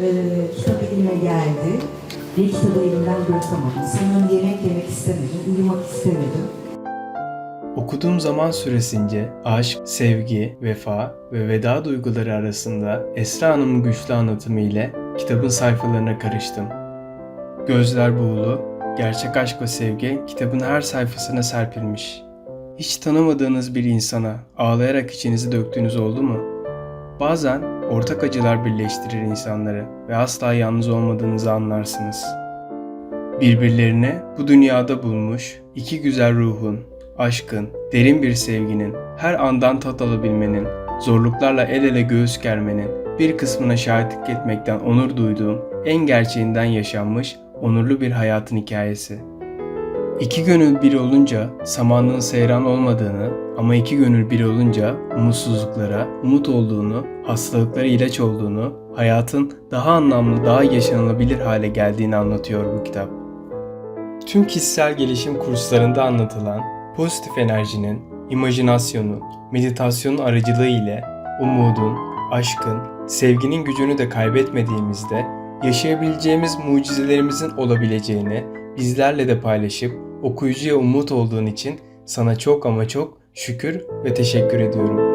Ee, kitap elime geldi ve kitabı elimden bırakamadım. Sanırım yemek yemek istemedim, uyumak istemedim. Okuduğum zaman süresince aşk, sevgi, vefa ve veda duyguları arasında Esra Hanım'ın güçlü anlatımı ile kitabın sayfalarına karıştım. Gözler buğulu, gerçek aşk ve sevgi kitabın her sayfasına serpilmiş. Hiç tanımadığınız bir insana ağlayarak içinizi döktüğünüz oldu mu? Bazen ortak acılar birleştirir insanları ve asla yalnız olmadığınızı anlarsınız. Birbirlerini bu dünyada bulmuş iki güzel ruhun, aşkın, derin bir sevginin, her andan tat alabilmenin, zorluklarla el ele göğüs germenin bir kısmına şahitlik etmekten onur duyduğum en gerçeğinden yaşanmış onurlu bir hayatın hikayesi. İki gönül bir olunca samanlığın seyran olmadığını ama iki gönül bir olunca umutsuzluklara umut olduğunu, hastalıklara ilaç olduğunu, hayatın daha anlamlı, daha yaşanılabilir hale geldiğini anlatıyor bu kitap. Tüm kişisel gelişim kurslarında anlatılan pozitif enerjinin, imajinasyonun, meditasyonun aracılığı ile umudun, aşkın, sevginin gücünü de kaybetmediğimizde yaşayabileceğimiz mucizelerimizin olabileceğini bizlerle de paylaşıp okuyucuya umut olduğun için sana çok ama çok şükür ve teşekkür ediyorum.